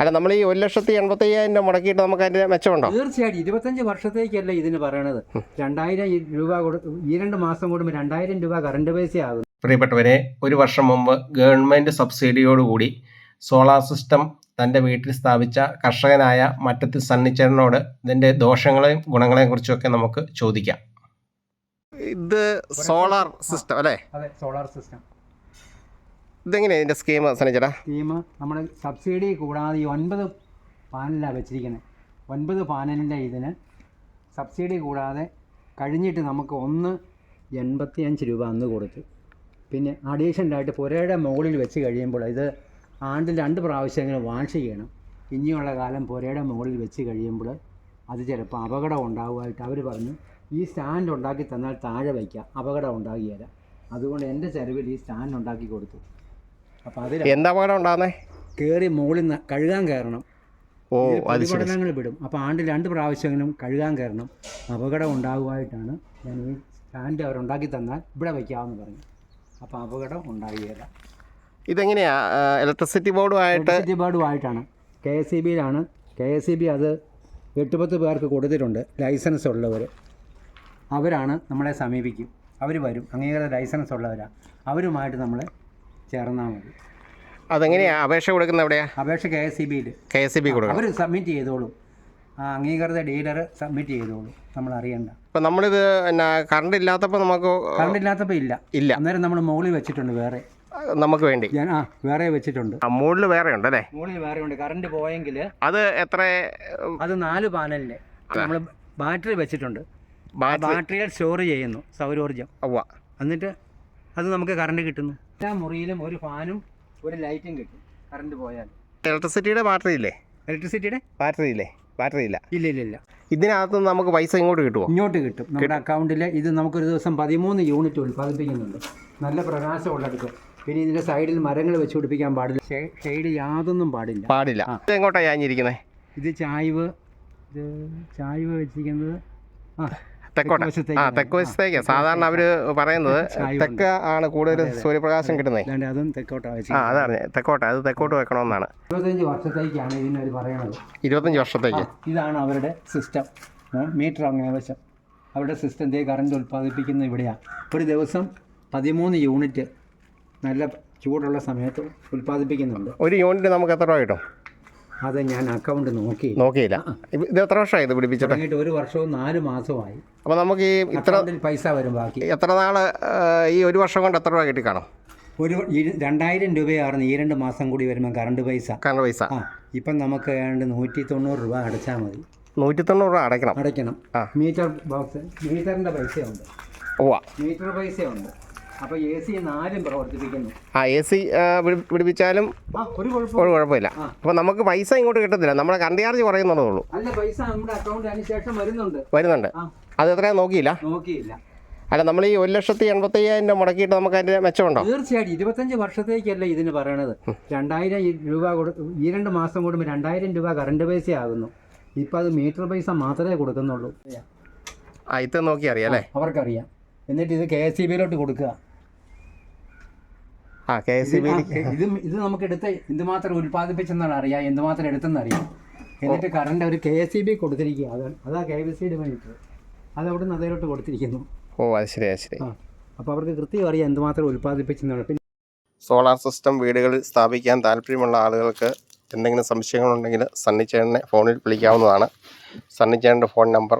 അല്ല നമ്മൾ ഈ ഒരു ലക്ഷത്തി എൺപത്തി അയ്യായിരം രൂപ മുടക്കിയിട്ട് നമുക്ക് അതിന്റെ മെച്ചമുണ്ടോ? തീർച്ചയായിട്ടും. ഇരുപത്തഞ്ച് വർഷത്തേക്കല്ല ഇതിന് പറയണത്. രണ്ടായിരം രൂപ കൊടുത്ത് ഈ രണ്ട് മാസം കൂടുമ്പോൾ രണ്ടായിരം രൂപ കറണ്ട് പൈസ ആകും പ്രിയപ്പെട്ടവരെ ഒരു വർഷം മുമ്പ് ഗവൺമെന്റ് സബ്സിഡിയോടുകൂടി സോളാർ സിസ്റ്റം തന്റെ വീട്ടിൽ സ്ഥാപിച്ച കർഷകനായ മറ്റത്ത് സണ്ണിച്ചേരനോട് ഇതിന്റെ ദോഷങ്ങളെയും ഗുണങ്ങളെയും കുറിച്ചൊക്കെ നമുക്ക് ചോദിക്കാം. ഇത് സോളാർ സിസ്റ്റം അല്ലേ? അതെ സോളാർ സിസ്റ്റം. ഇതെങ്ങനെയാണ് ഇതിന്റെ സ്കീം സണ്ണിച്ചേട്ടാ സ്കീം നമ്മൾ സബ്സിഡി കൂടാതെ ഈ ഒൻപത് പാനലാണ് വെച്ചിരിക്കുന്നത് ഒൻപത് പാനലിന്റെ ഇതിന് സബ്സിഡി കൂടാതെ കഴിഞ്ഞിട്ട് നമുക്ക് ഒന്ന് എൺപത്തിയഞ്ച് രൂപ അന്ന് കൊടുത്തു. പിന്നെ അഡീഷണലായിട്ട് പുരയുടെ മുകളിൽ വെച്ച് കഴിയുമ്പോൾ ഇത് ആണ്ടിൽ രണ്ട് പ്രാവശ്യമെങ്കിലും വാഷ് ചെയ്യണം. ഇനിയുള്ള കാലം പുരയുടെ മുകളിൽ വെച്ച് കഴിയുമ്പോൾ അത് ചിലപ്പോൾ അപകടം ഉണ്ടാകുമായിട്ട് അവർ പറഞ്ഞു ഈ സ്റ്റാൻഡ് ഉണ്ടാക്കി തന്നാൽ താഴെ വയ്ക്കുക അപകടം ഉണ്ടാകിയാൽ അതുകൊണ്ട് എന്റെ ചെലവിൽ ഈ സ്റ്റാൻഡ് ഉണ്ടാക്കി കൊടുത്തു. അപ്പോൾ അതിൽ എന്താ അപകടം ഉണ്ടാകുന്നേ കയറി മുകളിൽ നിന്ന് കഴുകാൻ കയറണം. ഓ അത് ശരി. വിടും. അപ്പോൾ ആണ്ട് രണ്ട് പ്രാവശ്യമെങ്കിലും കഴുകാൻ കയറണം. അപകടം ഉണ്ടാകുമായിട്ടാണ് ഞാൻ ഈ സ്റ്റാൻഡ് അവരുണ്ടാക്കി തന്നാൽ ഇവിടെ വയ്ക്കാമെന്ന് പറഞ്ഞു. അപ്പോൾ അപകടം ഉണ്ടാകുകയില്ല ഇതെങ്ങനെയാ? ഇലക്ട്രിസിറ്റി ബോർഡുമായിട്ട് ഇലക്ട്രിസിറ്റി ബോർഡുമായിട്ടാണ് കെ എസ് ഇ ബിയിലാണ്. കെ എസ് ഇ ബി അത് എട്ട് പത്ത് പേർക്ക് കൊടുത്തിട്ടുണ്ട്. ലൈസൻസ് ഉള്ളവർ അവരാണ് നമ്മളെ സമീപിക്കും. അവർ വരും. അംഗീകൃത ലൈസൻസ് ഉള്ളവരാണ് അവരുമായിട്ട് നമ്മൾ ചേർന്നാൽ മതി. അതെങ്ങനെയാ? അപേക്ഷ കൊടുക്കുന്നത് എവിടെയാ? അപേക്ഷ കെ എസ് സി ബിയിൽ കെ എസ് സി ബി കൊടുക്കണം. അവർ സബ്മിറ്റ് ചെയ്തോളും. ആ അംഗീകൃത ഡീലർ സബ്മിറ്റ് ചെയ്തോളും. നമ്മൾ അറിയണ്ട. ഇപ്പം നമ്മളിത് എന്നാ കറണ്ട് ഇല്ലാത്തപ്പോൾ നമുക്ക് കറണ്ട് ഇല്ലാത്തപ്പോൾ ഇല്ല. ഇല്ല. അന്നേരം നമ്മൾ മുകളിൽ വെച്ചിട്ടുണ്ട് വേറെ. നമുക്ക് വേണ്ടി. ഞാൻ ആ വേറെ വെച്ചിട്ടുണ്ട്. ആ മുകളിൽ വേറെ ഉണ്ട് അല്ലേ? മുകളിൽ വേറെ ഉണ്ട്. കറണ്ട് പോയെങ്കിൽ അത് എത്ര അത് നാല് പാനലിന്റെ നമ്മൾ ബാറ്ററി വെച്ചിട്ടുണ്ട്. ബാറ്ററി ബാറ്ററിയിൽ സ്റ്റോർ ചെയ്യുന്നു സൗരോർജം എന്നിട്ട് അത് നമുക്ക് കറണ്ട് കിട്ടുന്നു. എല്ലാ മുറിയിലും ഒരു ഫാനും ഒരു ലൈറ്റും കിട്ടും. കറണ്ട് പോയാൽ. ഇലക്ട്രിസിറ്റിയുടെ ബാറ്ററി ഇല്ലേ? ഇലക്ട്രിസിറ്റിയുടെ? ബാറ്ററി ഇല്ലേ? ബാറ്ററി ഇല്ല. ഇല്ല ഇല്ല ഇല്ല. ഇതിനകത്ത് നമുക്ക് പൈസ ഇങ്ങോട്ട് കിട്ടുമോ ഇങ്ങോട്ട് കിട്ടും. നമ്മുടെ അക്കൗണ്ടിൽ ഇത് നമുക്കൊരു ദിവസം പതിമൂന്ന് യൂണിറ്റ് ഉൽപ്പാദിപ്പിക്കുന്നുണ്ട്. നല്ല പ്രകാശമുള്ളടുത്ത് പിന്നെ ഇതിന്റെ സൈഡിൽ മരങ്ങൾ വെച്ച് പിടിപ്പിക്കാൻ പാടില്ല. ഷെയ്ഡ് യാതൊന്നും പാടില്ല. പാടില്ല. ഇത് എങ്ങോട്ടാണ് ഞാനിരിക്കുന്നത് ഇത് ചായ്വ് ഇത് ചായ്വ് വെച്ചിരിക്കുന്നത് ആ തെക്കോട്ട. ആ തെക്ക് വശത്തേക്ക് സാധാരണ അവർ പറയുന്നത് തെക്ക ആണ് കൂടുതൽ സൂര്യപ്രകാശം കിട്ടുന്നത് അല്ലാണ്ട് അതും തെക്കോട്ടാണ് ആ അതാണ്. തെക്കോട്ട അത് തെക്കോട്ട് വെക്കണമെന്നാണ്. ഇരുപത്തഞ്ച് വർഷത്തേക്കാണ് ഇതിനവർ പറയണത്. ഇരുപത്തഞ്ച് വർഷത്തേക്ക്. ഇതാണ് അവരുടെ സിസ്റ്റം. മീറ്റർ അങ്ങനെ വശം അവരുടെ സിസ്റ്റം കറണ്ട് ഉൽപ്പാദിപ്പിക്കുന്ന ഇവിടെയാണ് ഒരു ദിവസം പതിമൂന്ന് യൂണിറ്റ് നല്ല ചൂടുള്ള സമയത്ത് ഉൽപ്പാദിപ്പിക്കുന്നുണ്ട്. ഒരു യൂണിറ്റ് നമുക്ക് എത്ര രൂപ കിട്ടും? അത് ഞാൻ അക്കൗണ്ട് നോക്കി. നോക്കിയില്ല. ഇത് എത്ര വർഷമായി ഇത് പിടിപ്പിച്ചിട്ട്? തുടങ്ങിയിട്ട് ഒരു വർഷവും നാല് മാസമായി അപ്പോൾ നമുക്ക് ഈ ഇത്ര അക്കൗണ്ടിൽ പൈസ വരും ബാക്കി. എത്ര നാൾ ഈ ഒരു വർഷം കൊണ്ട് എത്ര രൂപ കിട്ടി കാണും? ഒരു ഇരു- രണ്ടായിരം രൂപയായിരുന്നു ഈ രണ്ട് മാസം കൂടി വരുമ്പോൾ കറണ്ട് പൈസ. കറണ്ട് പൈസ. ആ ഇപ്പം നമുക്ക് ഏതാണ്ട് നൂറ്റി തൊണ്ണൂറ് രൂപ അടച്ചാൽ മതി. നൂറ്റി തൊണ്ണൂറ് രൂപ അടയ്ക്കണം. അടയ്ക്കണം. ആ. മീറ്റർ ബോക്സ് മീറ്ററിന്റെ പൈസയുണ്ട്. ഉവ്വ. മീറ്റർ പൈസയുണ്ട്. അപ്പോൾ എ സി നാലും പ്രവർത്തിപ്പിക്കുന്നു. ആ എ സി പിടിപ്പിച്ചാലും ഒരു കുഴപ്പം ഒരു കുഴപ്പമില്ല. അപ്പൊ അപ്പോൾ നമുക്ക് പൈസ ഇങ്ങോട്ട് കിട്ടത്തില്ല. നമ്മുടെ കറണ്ട് ചാർജ് കുറയുന്നുള്ളൂ അല്ല പൈസ നമ്മുടെ അക്കൗണ്ട് അതിന് ശേഷം വരുന്നുണ്ട്. വരുന്നുണ്ട്. അത് എത്രയാ നോക്കിയില്ല? നോക്കിയില്ല. അല്ല നമ്മൾ ഈ ഒരു ലക്ഷത്തി എൺപത്തി അയ്യായിരം രൂപ മുടക്കിയിട്ട് നമുക്ക് അതിന്റെ മെച്ചമുണ്ടോ? തീർച്ചയായിട്ടും. ഇരുപത്തഞ്ച് വർഷത്തേക്കല്ല ഇതിന് പറയണത്. രണ്ടായിരം രൂപ ഈ രണ്ട് മാസം കൂടുമ്പോൾ രണ്ടായിരം രൂപ കറണ്ട് പൈസ ആകുന്നു. ഇപ്പം അത് മീറ്റർ പൈസ മാത്രമേ കൊടുക്കുന്നുള്ളൂ. ആ ഇത് നോക്കി അറിയാം അല്ലേ അവർക്കറിയാം. എന്നിട്ട് ഇത് കെ എസ് സി ബിയിലോട്ട് കൊടുക്കുക. കെ എസ് ഇത് ഇത് ഇത് നമുക്ക് എടുത്ത് എന്തുമാത്രം ഉൽപ്പാദിപ്പിച്ചെന്നാണ് അറിയാം എന്തുമാത്രം എടുത്തെന്ന് അറിയാം എന്നിട്ട് കറണ്ട് ഒരു കെ എസ് ഇ ബി കൊടുത്തിരിക്കുക. അതാണ് അതാ കെ വി സിയുടെ മീറ്റർ അത് അവിടെ നിന്ന് അതിലോട്ട് കൊടുത്തിരിക്കുന്നു. ഓ അത് ശരി അത് ശരി. അപ്പോൾ അവർക്ക് കൃത്യം അറിയാം എന്തുമാത്രം ഉൽപ്പാദിപ്പിച്ചെന്നാണ്. പിന്നെ സോളാർ സിസ്റ്റം വീടുകളിൽ സ്ഥാപിക്കാൻ താല്പര്യമുള്ള ആളുകൾക്ക് എന്തെങ്കിലും സംശയങ്ങളുണ്ടെങ്കിൽ സണ്ണിച്ചേട്ടനെ ഫോണിൽ വിളിക്കാവുന്നതാണ്. സണ്ണിച്ചേട്ടന്റെ ഫോൺ നമ്പർ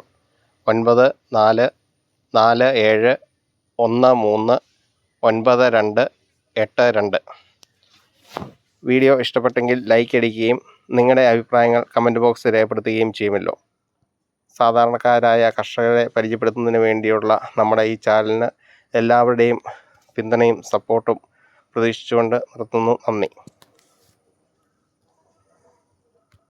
ഒൻപത് നാല് നാല് ഏഴ് ഒന്ന് മൂന്ന് ഒൻപത് രണ്ട് എട്ട് രണ്ട്. വീഡിയോ ഇഷ്ടപ്പെട്ടെങ്കിൽ ലൈക്ക് അടിക്കുകയും നിങ്ങളുടെ അഭിപ്രായങ്ങൾ കമന്റ് ബോക്സിൽ രേഖപ്പെടുത്തുകയും ചെയ്യുമല്ലോ. സാധാരണക്കാരായ കർഷകരെ പരിചയപ്പെടുത്തുന്നതിന് വേണ്ടിയുള്ള നമ്മുടെ ഈ ചാനലിന് എല്ലാവരുടെയും പിന്തുണയും സപ്പോർട്ടും പ്രതീക്ഷിച്ചുകൊണ്ട് നിർത്തുന്നു. നന്ദി.